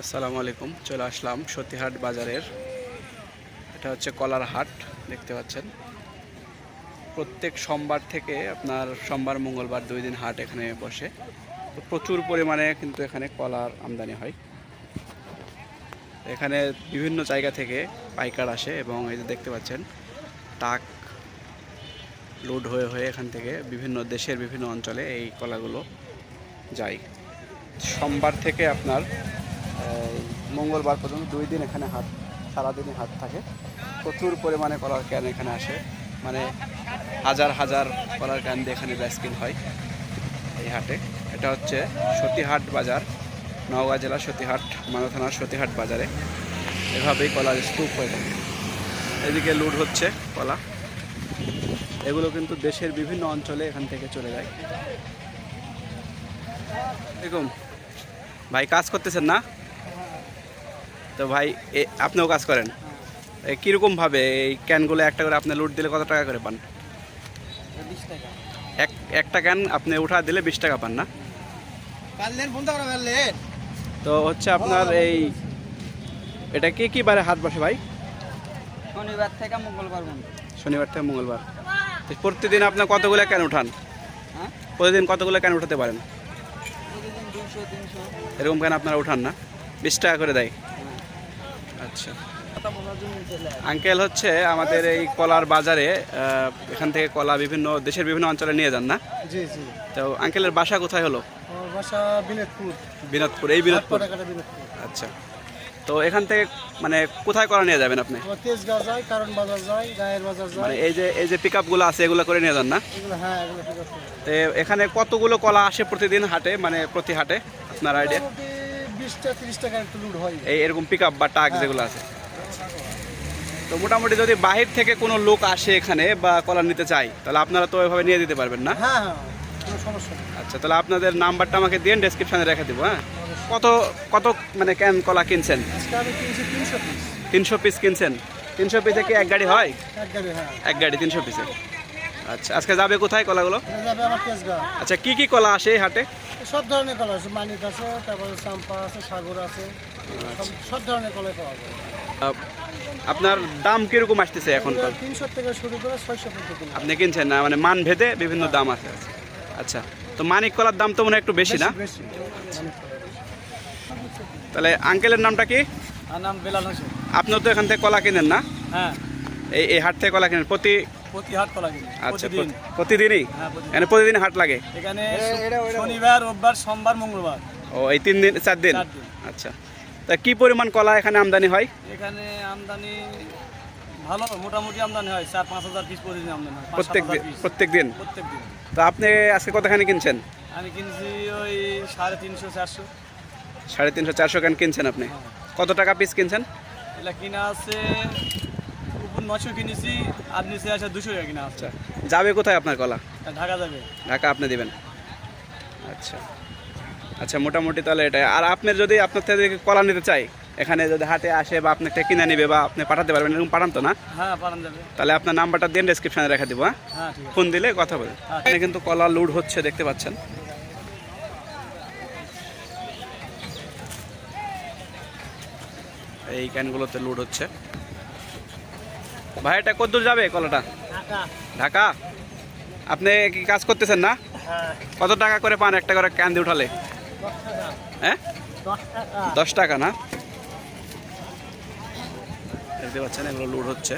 আসসালামু আলাইকুম, চলে আসলাম সতীহাট বাজারের। এটা হচ্ছে কলার হাট, দেখতে পাচ্ছেন। প্রত্যেক সোমবার থেকে আপনার সোমবার, মঙ্গলবার দুই দিন হাট এখানে বসে। প্রচুর পরিমাণে কিন্তু এখানে কলার আমদানি হয়। এখানে বিভিন্ন জায়গা থেকে পাইকার আসে এবং এই যে দেখতে পাচ্ছেন টাক লোড হয়ে হয়ে এখান থেকে বিভিন্ন দেশের বিভিন্ন অঞ্চলে এই কলাগুলো যায়। সোমবার থেকে আপনার মঙ্গলবার পর্যন্ত দুই দিন এখানে হাট সারাদিনই হাট থাকে। প্রচুর পরিমাণে কলার ক্যান এখানে আসে। মানে হাজার হাজার কলার ক্যান দিয়ে এখানে ব্যাসকিন হয় এই হাটে। এটা হচ্ছে সতীহাট বাজার, নওগাঁ জেলা সতীহাট মানব থানার সতীহাট বাজারে। এভাবেই কলার স্তূপ হয়ে থাকে। এদিকে লুট হচ্ছে কলা। এগুলো কিন্তু দেশের বিভিন্ন অঞ্চলে এখান থেকে চলে যায়। দেখুন, ভাই কাজ করতেছেন না? তো ভাই আপনিও কাজ করেন? কিরকমভাবে এই ক্যানগুলো একটা করে আপনি লুট দিলে কত টাকা করে পান? এক একটা ক্যান আপনি উঠা দিলে বিশ টাকা পান না? তো হচ্ছে আপনার এই এটা কি কি বারে হাত বসে ভাই? শনিবার থেকে মঙ্গলবার শনিবার থেকে মঙ্গলবার। প্রতিদিন আপনার কতগুলো ক্যান উঠান? হ্যাঁ? প্রতিদিন কতগুলো ক্যান উঠাতে পারেন? এরকম ক্যান আপনারা উঠান না? বিশ টাকা করে দেয়। আচ্ছা। আঙ্কেল হচ্ছে আমাদের এই কলার বাজারে এখান থেকে কলা বিভিন্ন দেশের বিভিন্ন অঞ্চলে নিয়ে যান না? জি জি। তো আঙ্কেলের বাসা কোথায় হলো? বাসা বিনোদপুর। বিনোদপুর এই বিনোদপুর? আচ্ছা। তো এখান থেকে মানে কোথায় করা নিয়ে যাবেন আপনি? তেজগাঁও যায় কারণ বাজার যায় গায়ের বাজার মানে এই যে এই যে পিক আপগুলো আছে এগুলো করে নিয়ে যান না? হ্যাঁ এগুলো তো এখানে কতগুলো কলা আসে প্রতিদিন হাটে মানে প্রতি হাটে? আপনার আইডিয়া মোটামুটি তিরিশ টাকার একটু লুট হয়। এই এরকম পিক আপ বা টাক যেগুলো আছে। তো মোটামুটি যদি বাহির থেকে কোনো লোক আসে এখানে বা কলা নিতে চাই তাহলে আপনারা তো ওইভাবে নিয়ে দিতে পারবেন না? হ্যাঁ হ্যাঁ কোনো সমস্যা নেই। আচ্ছা তাহলে আপনাদের নাম্বারটা আমাকে দিন ডেসক্রিপশনে রেখে দেবো হ্যাঁ? কত কত মানে ক্যান কলা কিনছেন? আজকে আমি কিনছি তিনশো পিস তিনশো পিস কিনছেন? তিনশো পিসে কি এক গাড়ি হয়? এক গাড়ি হ্যাঁ। এক গাড়ি তিনশো পিসে আচ্ছা আজকে যাবে কোথায় কলাগুলো? যাবে আমার তেজগাঁও। আচ্ছা কি কি কলা আসে এই হাটে? সব ধরনের কলা আছে মানিক আছে তারপরে চাম্পা আছে সাগর আছে সব সব ধরনের কলাই পাওয়া যায়। আপনার দাম কীরকম আসতেছে এখন তিনশো থেকে শুরু করে ছয়শো পর্যন্ত। আপনি কিনছেন না মানে মান ভেদে বিভিন্ন দাম আছে। আচ্ছা তো মানিক কলার দাম তো মনে হয় একটু বেশি না। তাহলে আঙ্কেলের নামটা কি? নাম বেলাল হোসেন। আপনিও তো এখান থেকে কলা কিনেন না? হ্যাঁ। এই এই হাট থেকে কলা কিনেন। প্রতি প্রতি হাট কিনি আচ্ছা প্রতিদিন। প্রতিদিনই? হ্যাঁ প্রতিদিন। এখানে প্রতিদিন হাট লাগে? এখানে শনিবার রোববার সোমবার মঙ্গলবার। ও এই তিন দিন চার দিন? আচ্ছা। তা কি পরিমাণ কলা এখানে আমদানি হয়? এখানে আমদানি ভালো মোটামুটি আমদানি হয়। চার পাঁচ হাজার পিস প্রতিদিন আমদানি হয়। প্রত্যেক দিন প্রত্যেক দিন? প্রত্যেক দিন। তো আপনি আজকে কতখানি কিনছেন? আমি কিনছি ওই সাড়ে তিনশো চারশো। সাড়ে তিনশো চারশো ক্যান কিনছেন আপনি? কত টাকা পিস কিনছেন? এটা কিনা আছে নশো কিনেছি আর নিচে আছে দুশো টাকা কিনা আচ্ছা যাবে কোথায় আপনার কলা? ঢাকা যাবে। ঢাকা আপনি দিবেন। আচ্ছা। আচ্ছা মোটামুটি তাহলে এটা। আর আপনার যদি আপনার থেকে কলা নিতে চাই এখানে যদি হাটে আসে বা আপনার কিনে নেবে বা আপনি পাঠাতে পারবেন এরকম পাঠান তো না? হ্যাঁ পাঠান যাবে। তাহলে আপনার নাম্বারটা দিন ডেসক্রিপশনে রেখে দিব হ্যাঁ? হ্যাঁ ফোন দিলে কথা বলে আচ্ছা। এখানে কিন্তু কলা লুড হচ্ছে দেখতে পাচ্ছেন। এই ক্যানগুলোতে লুড হচ্ছে। ভাই এটা কতদূর যাবে কলাটা? ঢাকা। আপনি কি কাজ করতেছেন না? হ্যাঁ। কত টাকা করে পান একটা করে ক্যান্দি উঠালে? হ্যাঁ? দশ টাকা। দশ টাকা না? দেখতে পাচ্ছেন এগুলো লুড হচ্ছে।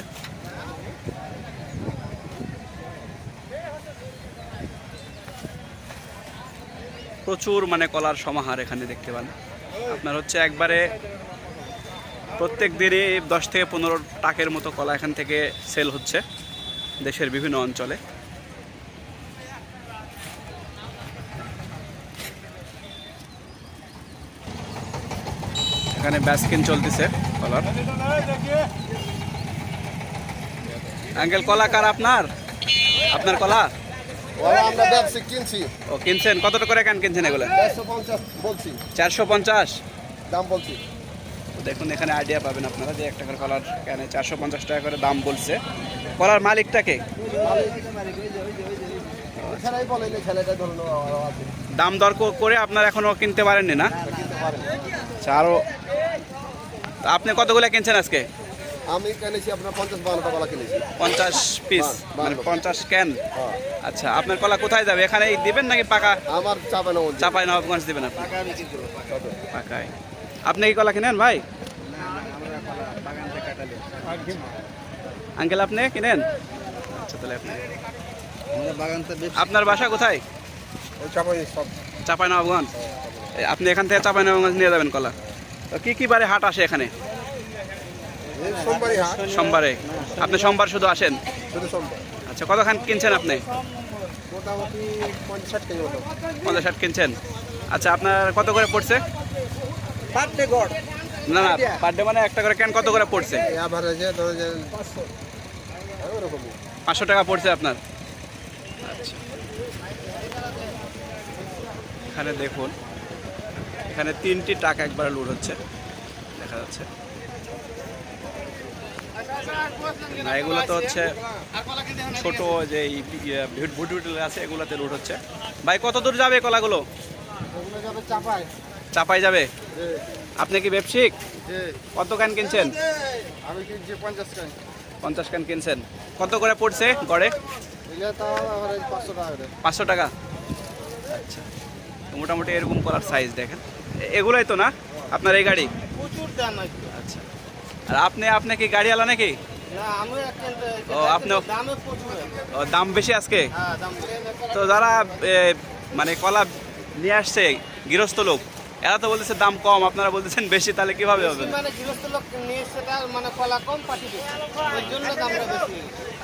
প্রচুর মানে কলার সমাহার এখানে দেখতে পান। আপনার হচ্ছে একবারে প্রত্যেক দিনই দশ থেকে পনেরো টাকের মতো কলা এখান থেকে সেল হচ্ছে দেশের বিভিন্ন অঞ্চলে। এখানে ব্যাসকিন চলতেছে কলার। আঙ্কেল কলা কার আপনার? আপনার কলা? আমরা ব্যবসা কিনছি। ও কিনছেন? কত করে কেন কিনছেন এগুলো? চারশো পঞ্চাশ বলছি। চারশো পঞ্চাশ? দাম বলছি। দেখুন এখানে আইডিয়া পাবেন আপনারা যে একটা করে কলার কেন চারশো পঞ্চাশ টাকা করে দাম বলছে। কলার মালিকটাকে দাম দর করে আপনারা এখনও কিনতে পারেননি না? পারেন। আচ্ছা আরও আপনি কতগুলো কিনছেন আজকে? আমি কিনেছি আপনার পঞ্চাশ বান্ন কলা কিনেছি। পঞ্চাশ পিস মানে পঞ্চাশ ক্যান হ্যাঁ। আচ্ছা আপনার কলা কোথায় যাবে? এখানেই দিবেন নাকি পাকা? আমার চাপে না চাপাই নবাবগঞ্জ দিবেন আপনি পাকায়। আপনি কি কলা কিনেন ভাই? আঙ্কেল আপনি কিনেন? আচ্ছা তাহলে আপনি আপনার বাসা কোথায়? চাপাই নবাবগঞ্জ এই আপনি এখান থেকে চাপাই নবাবগঞ্জ নিয়ে যাবেন কলা। তো কি কি বারে হাট আসে এখানে? সোমবারে আপনি সোমবার শুধু আসেন? শুধু সোমবার। আচ্ছা কতখান কিনছেন আপনি? পঞ্চাশ ষাট কিনছেন। আচ্ছা আপনার কত করে পড়ছে? পার গড়। না না পার ডে মানে একটা করে ক্যান কত করে পড়ছে? অ্যাভারেজে ধরো যে পাঁচশো টাকা পড়ছে আপনার। আচ্ছা। এখানে দেখুন এখানে তিনটি টাকা একবার লুট হচ্ছে দেখা যাচ্ছে। না এগুলো তো হচ্ছে ছোট যে এই ইয়ে ভুট ভুট আছে এগুলোতে লুট হচ্ছে। ভাই কত দূর যাবে কলাগুলো? যাবে চাপায় চাপাই যাবে? আপনি কি ব্যবসায়িক? কত কান কিনছেন? আমি কিনছি পঞ্চাশ কান। কিনছেন। কত করে পড়ছে গড়ে? পাঁচশো টাকা আচ্ছা। মোটামুটি এরকম কলার সাইজ দেখেন। এগুলোই তো না? আপনার এই গাড়ি? প্রচুর আচ্ছা। আর আপনি আপনি কি গাড়ি গাড়িওয়ালা নাকি? ও, আপনিও- দামে প্রচুর। ও, দাম বেশি আজকে? হ্যাঁ তো যারা মানে কলা নিয়ে আসছে গৃহস্থ লোক এরা তো বলতেছে দাম কম আপনারা বলতেছেন বেশি তাহলে কীভাবে হবে? মানে গৃহস্থ লোক নিয়ে সেটা মানে কলা কম পাঠি বেশি জন্য দামটা বেশি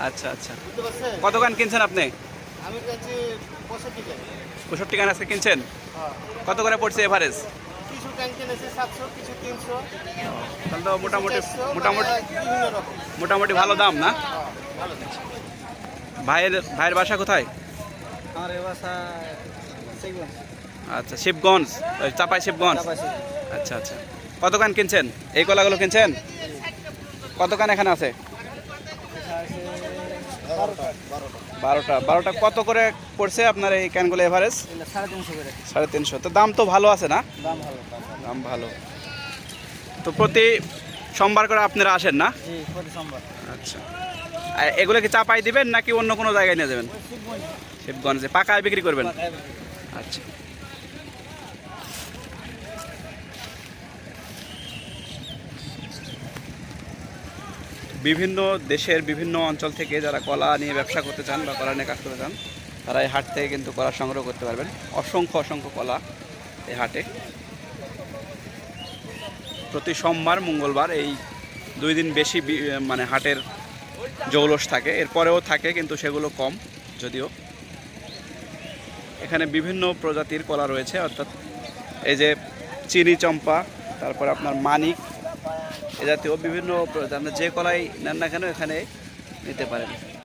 আচ্ছা আচ্ছা। বুঝতে পারছেন? কত গান কিনছেন আপনি? আমি পঁয়ষট্টি গান আজকে কিনছেন? হ্যাঁ। কত করে পড়ছে এভারেজ? কিছু ট্যাঙ্ক কিনেছে সাতশো কিছু তিনশো। তাহলে তো মোটামুটি মোটামুটি মানে রকম। মোটামুটি ভালো দাম না? হ্যাঁ, ভাইয়ের ভাইয়ের বাসা কোথায়? আমার বাসা আচ্ছা শিবগঞ্জ ওই চাপাই শিবগঞ্জ? আচ্ছা আচ্ছা। কত কান কিনছেন? এই কলাগুলো কিনছেন? কত কান এখানে আছে? বারোটা। বারোটা। কত করে পড়ছে আপনার এই ক্যানগুলো এভারেজ? সাড়ে তিনশো তো দাম তো ভালো আছে না? দাম ভালো তো প্রতি সোমবার করে আপনারা আসেন না? আচ্ছা। এগুলো কি চাপাই দিবেন নাকি অন্য কোনো জায়গায় নিয়ে যাবেন? শিবগঞ্জে। পাকায় বিক্রি করবেন? আচ্ছা। বিভিন্ন দেশের বিভিন্ন অঞ্চল থেকে যারা কলা নিয়ে ব্যবসা করতে চান বা কলা নিয়ে কাজ করতে চান, তারা এই হাট থেকে কিন্তু কলা সংগ্রহ করতে পারবেন। অসংখ্য অসংখ্য কলা এই হাটে। প্রতি সোমবার, মঙ্গলবার এই দুই দিন বেশি মানে হাটের জৌলস থাকে। এরপরেও থাকে, কিন্তু সেগুলো কম যদিও। এখানে বিভিন্ন প্রজাতির কলা রয়েছে, অর্থাৎ এই যে চিনি চম্পা, তারপর আপনার মানিক এ জাতীয় বিভিন্ন যে কলাই নেন না কেন এখানে নিতে পারেন।